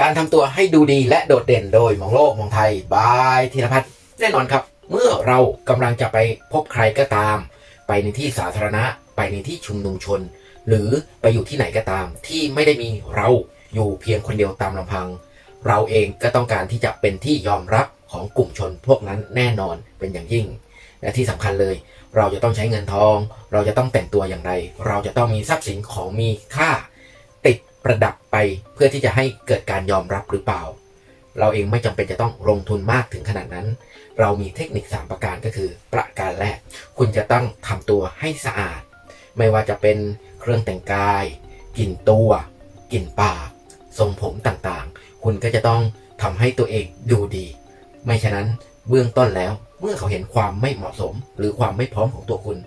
การทำตัวให้ดูดีและโดดเด่นโดยมองโลกมองไทยบายธีรพัฒน์แน่นอนครับ เมื่อเรากำลังจะไปพบใครก็ตาม ไปในที่สาธารณะ ไปในที่ชุมนุมชน หรือไปอยู่ที่ไหนก็ตาม ที่ไม่ได้มีเราอยู่เพียงคนเดียวตามลำพัง เราเองก็ต้องการที่จะเป็นที่ยอมรับของกลุ่มชนพวกนั้นแน่นอนเป็นอย่างยิ่ง และที่สำคัญเลย เราจะต้องใช้เงินทอง เราจะต้องแต่งตัวอย่างไร เราจะต้องมีทรัพย์สินของมีค่า ประดับไปเพื่อที่จะให้เกิดการยอมรับหรือเปล่า เราเองไม่จำเป็นจะต้องลงทุนมากถึงขนาดนั้น เรามีเทคนิค 3 ประการก็คือ ประการแรก คุณจะต้องทำตัวให้สะอาด ไม่ว่าจะเป็นเครื่องแต่งกายกลิ่นตัวกลิ่นปากทรงผมต่างๆ คุณก็จะต้องทำให้ตัวเองดูดี ไม่ฉะนั้นเบื้องต้นแล้วเมื่อเขาเห็นความไม่เหมาะสม หรือความไม่พร้อมของตัวคุณ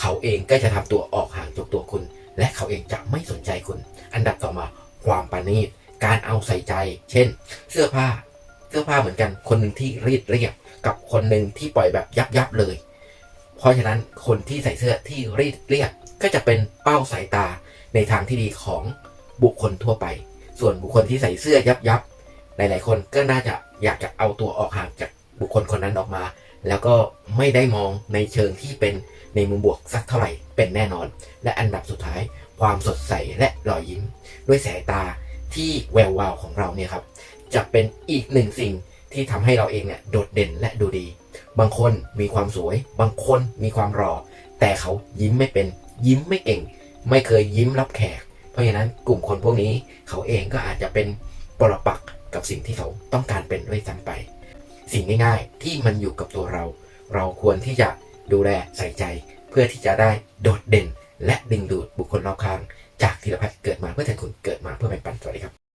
เขาเองก็จะทำตัวออกห่างจากตัวคุณ และเขาเองจะไม่สนใจคุณ อันดับต่อมาความประณีตการเอาใส่ใจ เช่น เสื้อผ้า เสื้อผ้าเหมือนกัน คนหนึ่งที่รีดเรียบกับคนหนึ่งที่ปล่อยแบบยับยับเลย เพราะฉะนั้นคนที่ใส่เสื้อที่รีดเรียบก็จะเป็นเป้าสายตาในทางที่ดีของบุคคลทั่วไป ส่วนบุคคลที่ใส่เสื้อยับยับหลายๆคนก็น่าจะอยากจะเอาตัวออกห่างจากบุคคลคนนั้นออกมา แล้วก็ไม่ได้มองในเชิงที่เป็นในมุมบวกสักเท่าไหร่เป็นแน่นอน และอันดับสุดท้าย ความสดใสและรอยยิ้ม ด้วยสายตาที่แวววาวของเราเนี่ยครับจะเป็นอีกหนึ่งสิ่งที่ทำให้เราเองเนี่ยโดดเด่นและดูดี บางคนมีความสวย บางคนมีความรอ แต่เขายิ้มไม่เป็น ยิ้มไม่เก่ง ไม่เคยยิ้มรับแขก เพราะฉะนั้นกลุ่มคนพวกนี้เขาเองก็อาจจะเป็นปรปักกับสิ่งที่เขาต้องการเป็นด้วยซ้ำไป สิ่งง่ายๆ ที่มันอยู่กับตัวเรา เราควรที่จะดูแลใส่ใจ เพื่อที่จะได้โดดเด่น และดึงดูดบุคคลรอบข้าง จากธีรพัฒน์เกิดมาเพื่อแทนคุณเกิดมาเพื่อแบ่งปันสวัสดีครับ